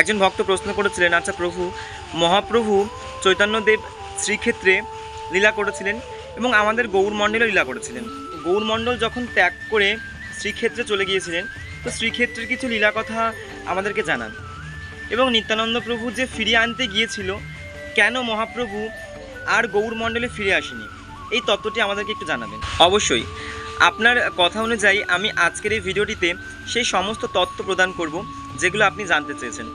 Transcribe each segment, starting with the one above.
একজন ভক্ত প্রশ্ন করেছিলেন আচ্ছা প্রভু, মহাপ্রভু চৈতন্যদেব শ্রীক্ষেত্রে লীলা করেছিলেন এবং আমাদের গৌরমণ্ডলেও লীলা করেছিলেন। গৌরমণ্ডল যখন ত্যাগ করে শ্রীক্ষেত্রে চলে গিয়েছিলেন, তো শ্রীক্ষেত্রের কিছু লীলা কথা আমাদেরকে জানান। এবং নিত্যানন্দ প্রভু যে ফিরিয়ে আনতে গিয়েছিল, কেন মহাপ্রভু আর গৌরমণ্ডলে ফিরে আসেনি? এই তত্ত্বটি আমাদেরকে একটু জানাবেন। অবশ্যই, আপনার কথা অনুযায়ী আমি আজকের এই ভিডিওটিতে সেই সমস্ত তত্ত্ব প্রদান করব, যেগুলো আপনি জানতে চেয়েছেন।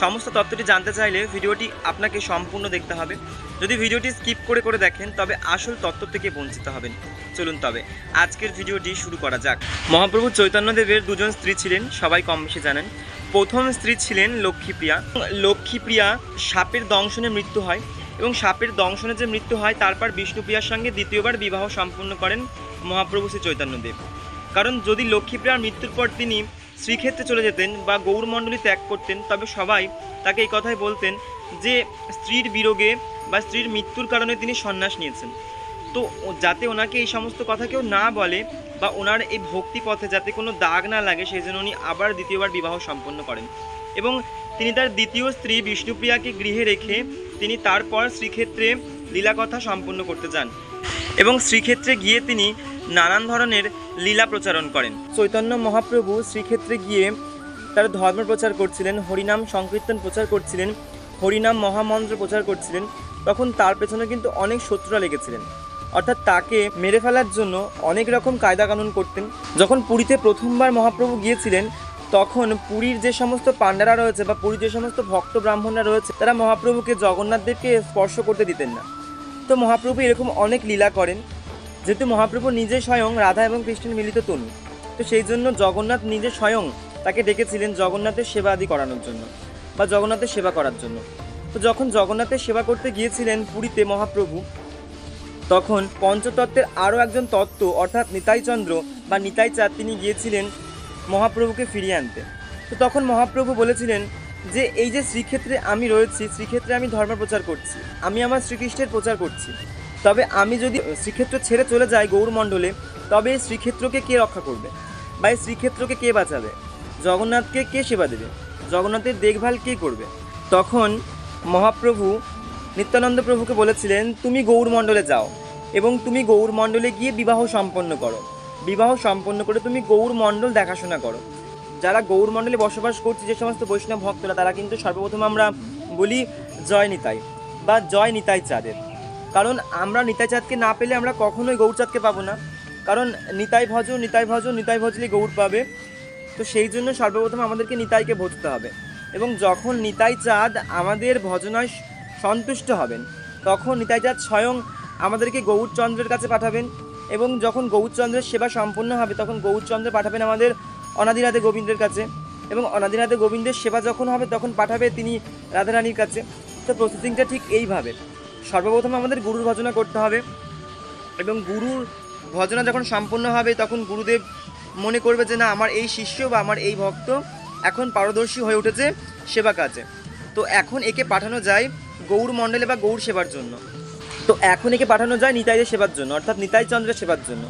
সমস্ত তত্ত্বটি জানতে চাইলে ভিডিওটি আপনাকে সম্পূর্ণ দেখতে হবে। যদি ভিডিওটি স্কিপ করে করে দেখেন, তবে আসল তত্ত্ব থেকে বঞ্চিত হবেন। চলুন তবে, আজকের ভিডিওটি শুরু করা যাক। মহাপ্রভু চৈতন্যদেবের দুজন স্ত্রী ছিলেন, সবাই কম বেশি জানেন। প্রথম স্ত্রী ছিলেন লক্ষ্মীপ্রিয়া। লক্ষ্মীপ্রিয়া সাপের দংশনে মৃত্যু হয় এবং সাপের দংশনে যে মৃত্যু হয়, তারপর বিষ্ণুপ্রিয়ার সঙ্গে দ্বিতীয়বার বিবাহ সম্পূর্ণ করেন মহাপ্রভু শ্রী চৈতন্যদেব। কারণ যদি লক্ষ্মীপ্রিয়ার মৃত্যুর পর তিনি শ্রীক্ষেত্রে চলে যেতেন বা গৌরমণ্ডলী ত্যাগ করতেন, তবে সবাই তাকে এই কথাই বলতেন যে স্ত্রীর বিরোগে বা স্ত্রীর মৃত্যুর কারণে তিনি সন্ন্যাস নিয়েছেন। তো যাতে ওনাকে এই সমস্ত কথা কেউ না বলে বা ওনার এই ভক্তি পথে যাতে কোনো দাগ না লাগে, সেই জন্য উনি আবার দ্বিতীয়বার বিবাহ সম্পন্ন করেন এবং তিনি তার দ্বিতীয় স্ত্রী বিষ্ণুপ্রিয়াকে গৃহে রেখে তিনি তারপর শ্রীক্ষেত্রে লীলাকথা সম্পন্ন করতে যান এবং শ্রীক্ষেত্রে গিয়ে তিনি নানান ধরনের লীলা প্রচারণ করেন। চৈতন্য মহাপ্রভু শ্রীক্ষেত্রে গিয়ে তার ধর্ম প্রচার করছিলেন, হরিনাম সংকীর্তন প্রচার করছিলেন, হরিনাম মহামন্ত্র প্রচার করছিলেন, তখন তার পেছনে কিন্তু অনেক শত্রুরা লেগেছিলেন। অর্থাৎ তাকে মেরে ফেলার জন্য অনেক রকম কায়দা কানুন করতেন। যখন পুরীতে প্রথমবার মহাপ্রভু গিয়েছিলেন, তখন পুরীর যে সমস্ত পাণ্ডারা রয়েছে বা পুরীর যে সমস্ত ভক্ত ব্রাহ্মণরা রয়েছে, তারা মহাপ্রভুকে জগন্নাথদেবকে স্পর্শ করতে দিতেন না। তো মহাপ্রভু এরকম অনেক লীলা করেন। যেহেতু মহাপ্রভু নিজে স্বয়ং রাধা এবং কৃষ্ণের মিলিত তনু, তো সেই জন্য জগন্নাথ নিজে স্বয়ং তাকে ডেকেছিলেন জগন্নাথের সেবা আদি করানোর জন্য বা জগন্নাথের সেবা করার জন্য। তো যখন জগন্নাথের সেবা করতে গিয়েছিলেন পুরীতে মহাপ্রভু, তখন পঞ্চতত্ত্বের আরও একজন তত্ত্ব, অর্থাৎ নিতাইচন্দ্র বা নিতাই চাঁদ তিনি গিয়েছিলেন মহাপ্রভুকে ফিরিয়ে আনতে। তো তখন মহাপ্রভু বলেছিলেন যে, এই যে শ্রীক্ষেত্রে আমি রয়েছি, শ্রীক্ষেত্রে আমি ধর্ম প্রচার করছি, আমি আমার শ্রীকৃষ্ণের প্রচার করছি। তবে আমি যদি শ্রীক্ষেত্র ছেড়ে চলে যাই গৌরমণ্ডলে, তবে শ্রীক্ষেত্রকে কে রক্ষা করবে? বা এই শ্রীক্ষেত্রকে কে বাঁচাবে? জগন্নাথকে কে সেবা দেবে? জগন্নাথের দেখভাল কে করবে? তখন মহাপ্রভু নিত্যানন্দ প্রভুকে বলেছিলেন, তুমি গৌরমণ্ডলে যাও এবং তুমি গৌরমণ্ডলে গিয়ে বিবাহ সম্পন্ন করো। বিবাহ সম্পন্ন করে তুমি গৌরমণ্ডল দেখাশোনা করো। যারা গৌরমণ্ডলে বসবাস করছে, যে সমস্ত বৈষ্ণব ভক্তরা, তারা কিন্তু সর্বপ্রথম আমরা বলি জয় নিতাই বা জয় নিতাই চাঁদের। কারণ আমরা নিতাই চাঁদকে না পেলে আমরা কখনোই গৌরচাঁদকে পাবো না। কারণ নিতাই ভজ নিতাই ভজ, নিতাই ভজলে গৌর পাবে। তো সেই জন্য সর্বপ্রথম আমাদেরকে নিতাইকে ভজতে হবে। এবং যখন নিতাই চাঁদ আমাদের ভজনায় সন্তুষ্ট হবেন, তখন নিতাই চাঁদ স্বয়ং আমাদেরকে গৌরচন্দ্রের কাছে পাঠাবেন। এবং যখন গৌরচন্দ্রের সেবা সম্পূর্ণ হবে, তখন গৌরচন্দ্র পাঠাবেন আমাদের অনাদিরাধে গোবিন্দের কাছে। এবং অনাদিরাধে গোবিন্দের সেবা যখন হবে, তখন পাঠাবে তিনি রাধারানীর কাছে। তো প্রসেসিংটা ঠিক এইভাবে। সর্বপ্রথম আমাদের গুরুর ভজনা করতে হবে এবং গুরুর ভজনা যখন সম্পূর্ণ হবে, তখন গুরুদেব মনে করবে যে, না, আমার এই শিষ্য বা আমার এই ভক্ত এখন পারদর্শী হয়ে উঠেছে সেবা কাজে। তো এখন একে পাঠানো যায় গৌর মণ্ডলে বা গৌর সেবার জন্য। তো এখন একে পাঠানো যায় নিতাইদের সেবার জন্য, অর্থাৎ নিতাই চন্দ্রের সেবার জন্য।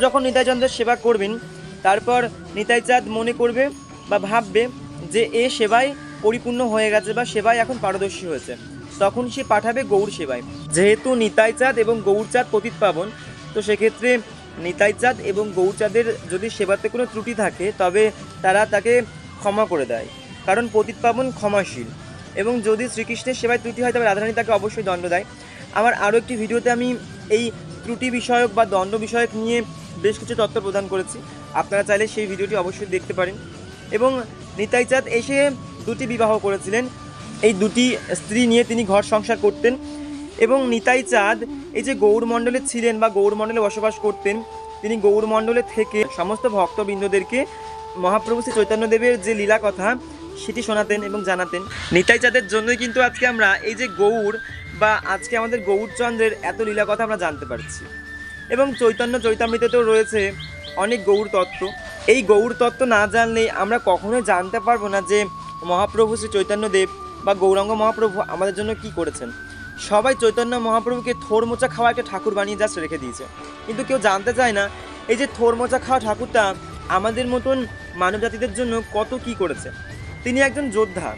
যখন নিতাই চন্দ্রের সেবা করবেন, তারপর নিতাই চাঁদ মনে করবে বা ভাববে যে, এ সেবায় পরিপূর্ণ হয়ে গেছে বা সেবায় এখন পারদর্শী হয়েছে। তখন সে পাঠাবে গৌর সেবায়। যেহেতু নিতাই চাঁদ এবং গৌর চাঁদ পতিত পাবন, তো সেক্ষেত্রে নিতাই চাঁদ এবং গৌর চাঁদের যদি সেবাতে কোনো ত্রুটি থাকে, তবে তারা তাকে ক্ষমা করে দেয়। কারণ পতিত পাবন ক্ষমাশীল। এবং যদি শ্রীকৃষ্ণের সেবায় ত্রুটি হয়, তবে রাধারানী তাকে অবশ্যই দণ্ড দেয়। আমার আরও একটি ভিডিওতে আমি এই ত্রুটি বিষয়ক বা দণ্ড বিষয়ক নিয়ে বেশ কিছু তথ্য প্রদান করেছি। আপনারা চাইলে সেই ভিডিওটি অবশ্যই দেখতে পারেন। এবং নিতাই চাঁদ এসে দুটি বিবাহ করেছিলেন। এই দুটি স্ত্রী নিয়ে তিনি ঘর সংসার করতেন এবং নিতাই চাঁদ, এই যে গৌরমণ্ডলে ছিলেন বা গৌরমণ্ডলে বসবাস করতেন, তিনি গৌরমণ্ডলে থেকে সমস্ত ভক্তবৃন্দদেরকে মহাপ্রভু শ্রী চৈতন্যদেবের যে লীলা কথা, সেটি শোনাতেন এবং জানাতেন। নিতাই চাঁদের জন্যই কিন্তু আজকে আমরা এই যে গৌর বা আজকে আমাদের গৌরচন্দ্রের এত লীলা কথা আমরা জানতে পারছি। এবং চৈতন্য চৈতামৃতেতেও রয়েছে অনেক গৌর তত্ত্ব। এই গৌর তত্ত্ব না জানলে আমরা কখনোই জানতে পারব না যে মহাপ্রভু শ্রী চৈতন্যদেব বা গৌরাঙ্গ মহাপ্রভু আমাদের জন্য কি করেছেন? সবাই চৈতন্য মহাপ্রভুকে থোর মোচা খাওয়া একটা ঠাকুর বানিয়ে জাস্ট রেখে দিয়েছে। কিন্তু কেউ জানতে চায় না, এই যে থোর মোচা খাওয়া ঠাকুরটা আমাদের মতন মানব জাতিদের জন্য কত কি করেছে? তিনি একজন যোদ্ধা।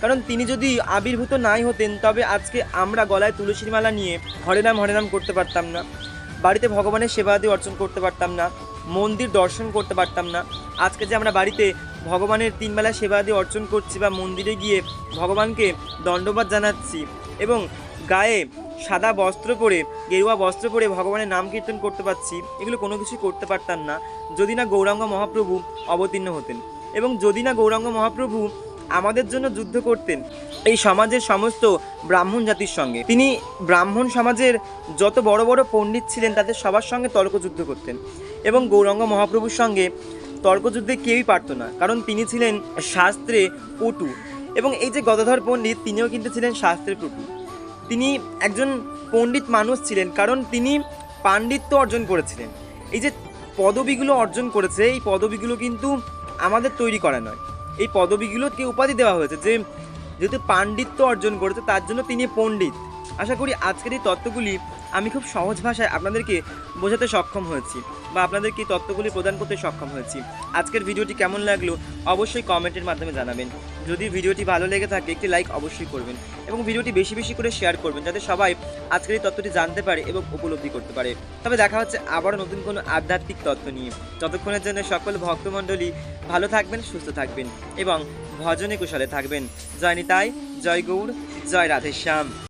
কারণ তিনি যদি আবির্ভূত নাই হতেন, তবে আজকে আমরা গলায় তুলসীর মালা নিয়ে হরে নাম হরে নাম করতে পারতাম না। বাড়িতে ভগবানের সেবা দিয়ে অর্জন করতে পারতাম না। মন্দির দর্শন করতে পারতাম না। আজকে যে আমরা বাড়িতে ভগবানের তিনবেলা সেবা দিয়ে অর্জন করছি বা মন্দিরে গিয়ে ভগবানকে দণ্ডবাদ জানাচ্ছি এবং গায়ে সাদা বস্ত্র পরে, গেরুয়া বস্ত্র পরে ভগবানের নাম কীর্তন করতে পারছি। এগুলো কোনো কিছু করতে পারতাম না। যদি না গৌরাঙ্গ মহাপ্রভু অবতীর্ণ হতেন এবং যদি না গৌরাঙ্গ মহাপ্রভু আমাদের জন্য যুদ্ধ করতেন এই সমাজের সমস্ত ব্রাহ্মণ জাতির সঙ্গে। তিনি ব্রাহ্মণ সমাজের যত বড় বড় পণ্ডিত ছিলেন, তাদের সবার সঙ্গে তর্কযুদ্ধ করতেন এবং গৌরাঙ্গ মহাপ্রভুর সঙ্গে তর্কযুদ্ধে কেউই পারত না, কারণ তিনি ছিলেন শাস্ত্রে পটু এবং এই যে গদাধর পণ্ডিত, তিনিও কিন্তু ছিলেন শাস্ত্রে পটু। তিনি একজন পণ্ডিত মানুষ ছিলেন, কারণ তিনি পাণ্ডিত্য অর্জন করেছিলেন। এই যে পদবিগুলো অর্জন করেছে, এই পদবিগুলো কিন্তু আমাদের তৈরি করা নয়। এই পদবিগুলোকে উপাধি দেওয়া হয়েছে যে, যেহেতু পাণ্ডিত্য অর্জন করেছে, তার জন্য তিনি পণ্ডিত। আশা করি আজকের এই তত্ত্বগুলি আমি খুব সহজ ভাষায় আপনাদেরকে বোঝাতে সক্ষম হয়েছি বা আপনাদেরকে তত্ত্বগুলি প্রদান করতে সক্ষম হয়েছি। আজকের ভিডিওটি কেমন লাগল অবশ্যই কমেন্টের মাধ্যমে জানাবেন। যদি ভিডিওটি ভালো লেগে থাকে, একটি লাইক অবশ্যই করবেন এবং ভিডিওটি বেশি বেশি করে শেয়ার করবেন যাতে সবাই আজকের এই তত্ত্বটি জানতে পারে এবং উপলব্ধি করতে পারে। তবে দেখা হচ্ছে আবারও নতুন কোনো আধ্যাত্মিক তত্ত্ব নিয়ে। যতক্ষণের জন্য সকল ভক্তমণ্ডলী ভালো থাকবেন, সুস্থ থাকবেন এবং ভজনে কুশলে থাকবেন। জয় নিতাই, জয় গৌর জয় রাধেশ্যাম।